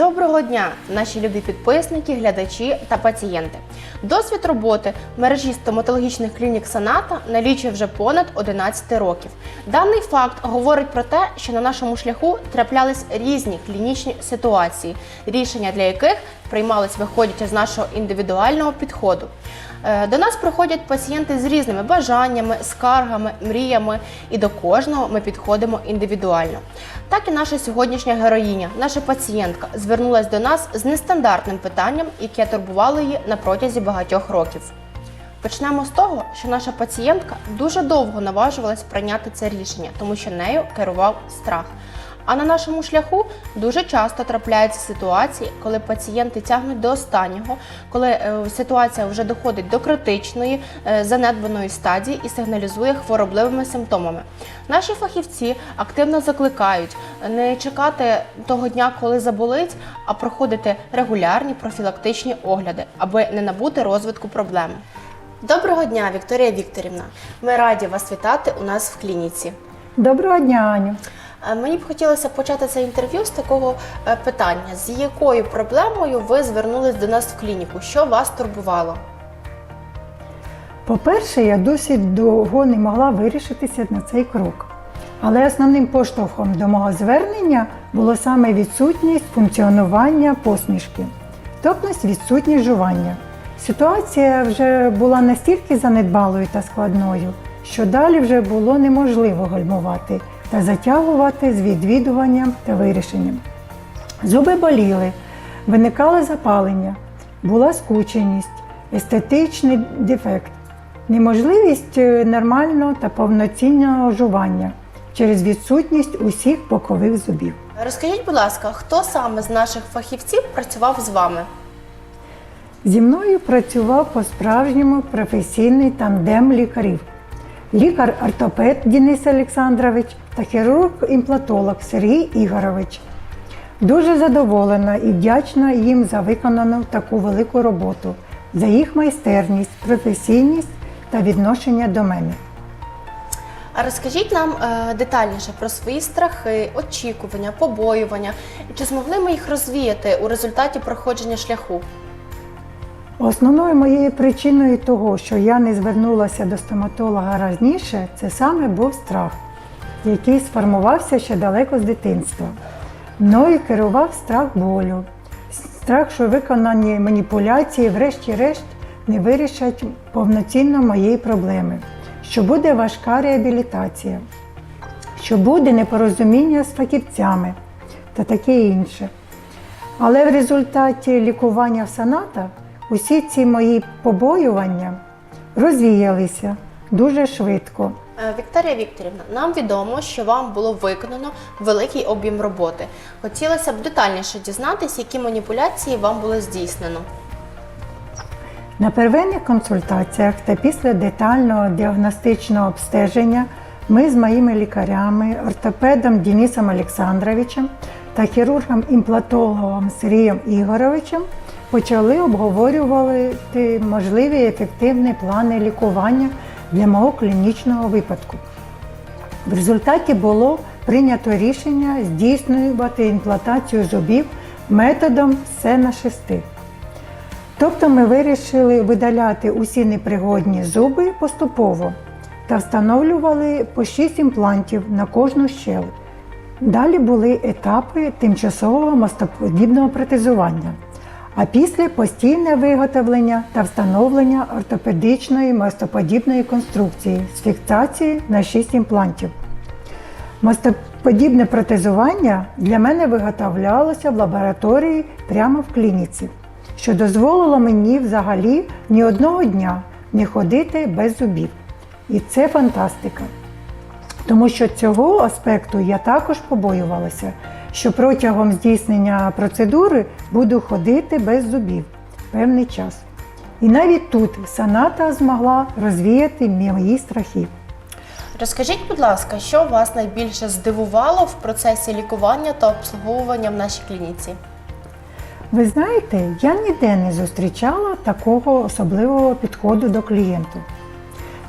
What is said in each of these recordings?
Доброго дня, наші любі підписники, глядачі та пацієнти. Досвід роботи в мережі стоматологічних клінік Саната налічує вже понад 11 років. Даний факт говорить про те, що на нашому шляху траплялись різні клінічні ситуації, рішення для яких приймались виходячи з нашого індивідуального підходу. Е, До нас приходять пацієнти з різними бажаннями, скаргами, мріями, і до кожного ми підходимо індивідуально. Так і наша сьогоднішня героїня, наша пацієнтка, звернулася до нас з нестандартним питанням, яке турбувало її на протязі багатьох років. Почнемо з того, що наша пацієнтка дуже довго наважувалась прийняти це рішення, тому що нею керував страх. А на нашому шляху дуже часто трапляються ситуації, коли пацієнти тягнуть до останнього, коли е, ситуація вже доходить до критичної е, занедбаної стадії і сигналізує хворобливими симптомами. Наші фахівці активно закликають не чекати того дня, коли заболить, а проходити регулярні профілактичні огляди, аби не набути розвитку проблеми. Доброго дня, Вікторія Вікторівна. Ми раді вас вітати у нас в клініці. Доброго дня, Аню. Е, Мені б хотілося почати це інтерв'ю з такого е, питання: з якою проблемою ви звернулись до нас в клініку? Що вас турбувало? По-перше, я досить довго не могла вирішитися на цей крок. Але основним поштовхом до мого звернення було саме відсутність функціонування посмішки, тобто відсутність жування. Ситуація вже була настільки занедбалою та складною, що далі вже було неможливо гальмувати та затягувати з відвідуванням та вирішенням. Зуби боліли, виникало запалення, була скученість, естетичний дефект, неможливість е, нормального та повноцінного жування через відсутність усіх бокових зубів. Розкажіть, будь ласка, хто саме з наших фахівців працював з вами? Зі мною працював по-справжньому професійний тандем лікарів. Лікар-ортопед Денис Олександрович та хірург-імплантолог Сергій Ігорович. Дуже задоволена і вдячна їм за виконану таку велику роботу, за їх майстерність, професійність та відношення до мене. А розкажіть нам е, детальніше про свої страхи, очікування, побоювання. Чи змогли ми їх розвіяти у результаті проходження шляху? Основною моєю причиною того, що я не звернулася до стоматолога раніше, це саме був страх, який сформувався ще далеко з дитинства. Мною керував страх болю, страх, що виконані маніпуляції, врешті-решт, не вирішать повноцінно моєї проблеми, що буде важка реабілітація, що буде непорозуміння з фахівцями та таке інше. Але в результаті лікування в саната усі ці мої побоювання розвіялися дуже швидко. Е, Вікторія Вікторівна, нам відомо, що вам було виконано великий об'єм роботи. Хотілося б детальніше дізнатися, які маніпуляції вам було здійснено. На первинних консультаціях та після детального діагностичного обстеження ми з моїми лікарями, ортопедом Денисом Олександровичем та хірургом-імплантологом Сергієм Ігоровичем почали обговорювати можливі ефективні плани лікування для мого клінічного випадку. В результаті було прийнято рішення здійснювати імплантацію зубів методом все на шести. Тобто ми вирішили видаляти усі непригодні зуби поступово та встановлювали по 6 імплантів на кожну щель. Далі були етапи тимчасового мостоподібного протезування, а після постійне виготовлення та встановлення ортопедичної мостоподібної конструкції з фіксації на 6 імплантів. Мостоподібне протезування для мене виготовлялося в лабораторії прямо в клініці, що дозволило мені взагалі ні одного дня не ходити без зубів. І це фантастика. Тому що цього аспекту я також побоювалася, що протягом здійснення процедури буду ходити без зубів певний час. І навіть тут саната змогла розвіяти мої страхи. Розкажіть, будь ласка, що вас найбільше здивувало в процесі лікування та обслуговування в нашій клініці? Ви знаєте, я ніде не зустрічала такого особливого підходу до клієнту.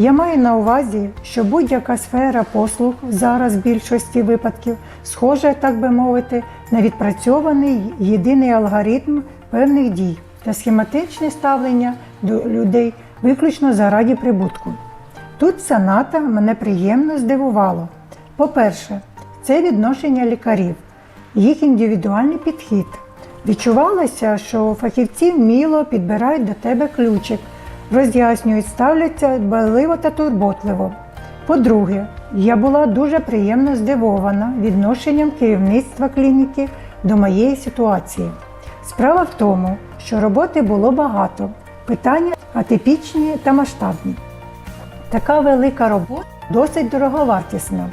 Я маю на увазі, що будь-яка сфера послуг зараз в більшості випадків схожа, так би мовити, на відпрацьований єдиний алгоритм певних дій та схематичне ставлення до людей виключно заради прибутку. Тут саната мене приємно здивувало. По-перше, це відношення лікарів, їх індивідуальний підхід. Відчувалося, що фахівці вміло підбирають до тебе ключик, роз'яснюють, ставляться дбайливо та турботливо. По-друге, я була дуже приємно здивована відношенням керівництва клініки до моєї ситуації. Справа в тому, що роботи було багато, питання атипічні та масштабні. Така велика робота досить дороговартісна,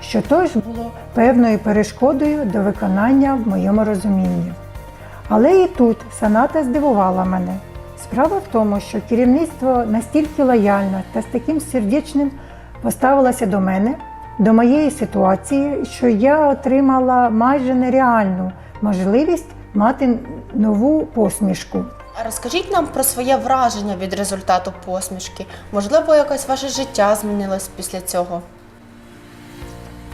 що теж було певною перешкодою до виконання в моєму розумінні. Але і тут саната здивувала мене. Справа в тому, що керівництво настільки лояльно та з таким сердечним поставилося до мене, до моєї ситуації, що я отримала майже нереальну можливість мати нову посмішку. Розкажіть нам про своє враження від результату посмішки. Можливо, якось ваше життя змінилось після цього.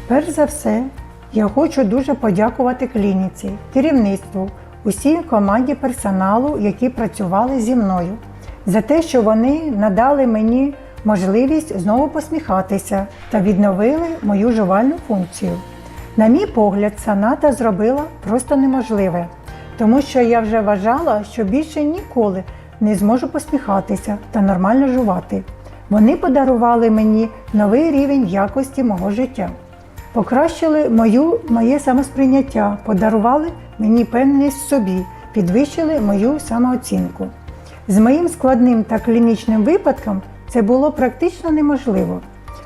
Перш за все, я хочу дуже подякувати клініці, керівництву, усій команді персоналу, які працювали зі мною, за те, що вони надали мені можливість знову посміхатися та відновили мою жувальну функцію. На мій погляд, саната зробила просто неможливе, тому що я вже вважала, що більше ніколи не зможу посміхатися та нормально жувати. Вони подарували мені новий рівень якості мого життя покращили мою, моє самосприйняття, подарували мені певність в собі, підвищили мою самооцінку. З моїм складним та клінічним випадком це було практично неможливо.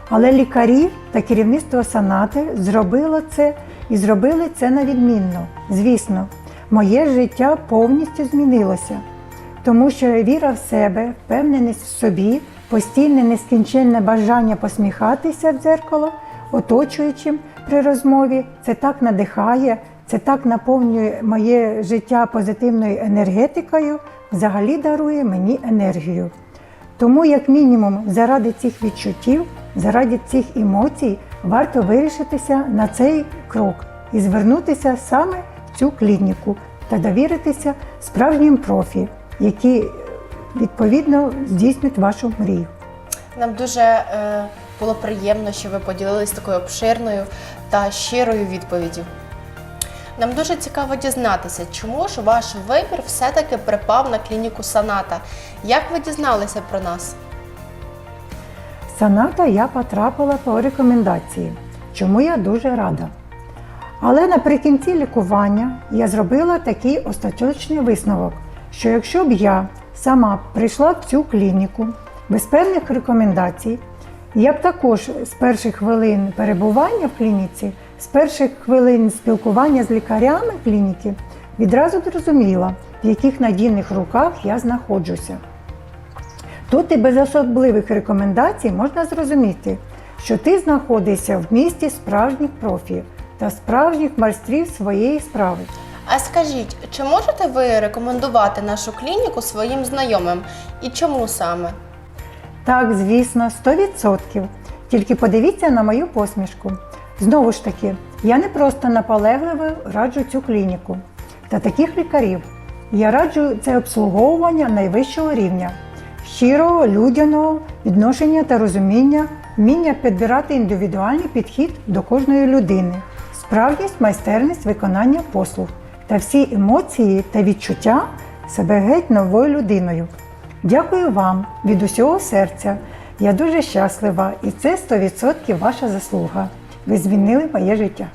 Але лікарі та керівництво санати зробило це і зробили це на відмінно. Звісно, моє життя повністю змінилося тому що віра в себе, впевненість в собі, постійне нескінченне бажання посміхатися в дзеркало, оточуючим при розмові, це так надихає, це так наповнює моє життя позитивною енергетикою, взагалі дарує мені енергію. Тому, як мінімум, заради цих відчуттів, заради цих емоцій, варто вирішитися на цей крок і звернутися саме в цю клініку та довіритися справжнім профі, які відповідно здійснюють вашу мрію. Нам дуже е, було приємно, що ви поділились такою обширною та щирою відповіддю. Нам дуже цікаво дізнатися, чому ж ваш вибір все-таки припав на клініку Саната. Як ви дізналися про нас? Саната я потрапила по рекомендації, чому я дуже рада. Але наприкінці лікування я зробила такий остаточний висновок, що якщо б я сама прийшла в цю клініку без певних рекомендацій, я б також з перших хвилин перебування в клініці, з перших хвилин спілкування з лікарями клініки відразу зрозуміла, в яких надійних руках я знаходжуся. Тут і без особливих рекомендацій можна зрозуміти, що ти знаходишся в місті справжніх профі та справжніх майстрів своєї справи. А скажіть, чи можете ви рекомендувати нашу клініку своїм знайомим і чому саме? Так, звісно, 100%. Тільки подивіться на мою посмішку. Знову ж таки, я не просто наполегливо раджу цю клініку та таких лікарів. Я раджу це обслуговування найвищого рівня, щирого, людяного відношення та розуміння, вміння підбирати індивідуальний підхід до кожної людини, справжність, майстерність виконання послуг та всі емоції та відчуття себе геть новою людиною. Дякую вам від усього серця. Я дуже щаслива, і це 100% ваша заслуга. Ви змінили моє життя.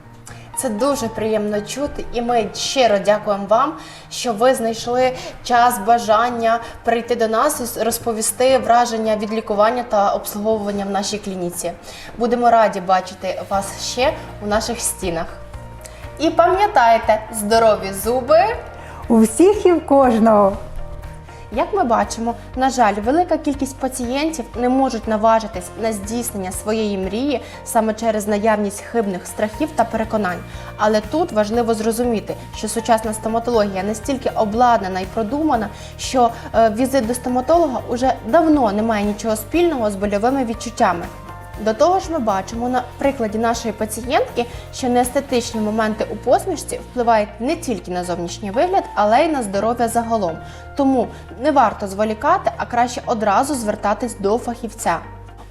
Це дуже приємно чути, і ми щиро дякуємо вам, що ви знайшли час, бажання прийти до нас і розповісти враження від лікування та обслуговування в нашій клініці. Будемо раді бачити вас ще у наших стінах. І пам'ятайте, здорові зуби! У всіх і в кожного! Як ми бачимо, на жаль, велика кількість пацієнтів не можуть наважитись на здійснення своєї мрії саме через наявність хибних страхів та переконань. Але тут важливо зрозуміти, що сучасна стоматологія настільки обладнана і продумана, що е, візит до стоматолога уже давно не має нічого спільного з больовими відчуттями. До того ж, ми бачимо на прикладі нашої пацієнтки, що неестетичні моменти у посмішці впливають не тільки на зовнішній вигляд, але й на здоров'я загалом. Тому не варто зволікати, а краще одразу звертатись до фахівця.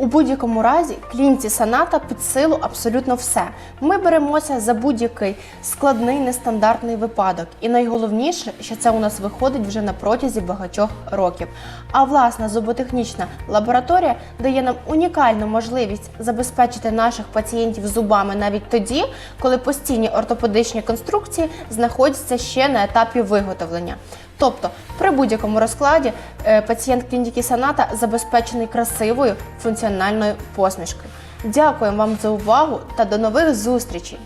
У будь-якому разі клінці саната під силу абсолютно все. Ми беремося за будь-який складний нестандартний випадок, і найголовніше, що це у нас виходить вже на протязі багатьох років. А власна зуботехнічна лабораторія дає нам унікальну можливість забезпечити наших пацієнтів зубами навіть тоді, коли постійні ортопедичні конструкції знаходяться ще на етапі виготовлення. Тобто, при будь-якому розкладі е, пацієнт клініки Саната забезпечений красивою функціональною посмішкою. Дякуємо вам за увагу та до нових зустрічей!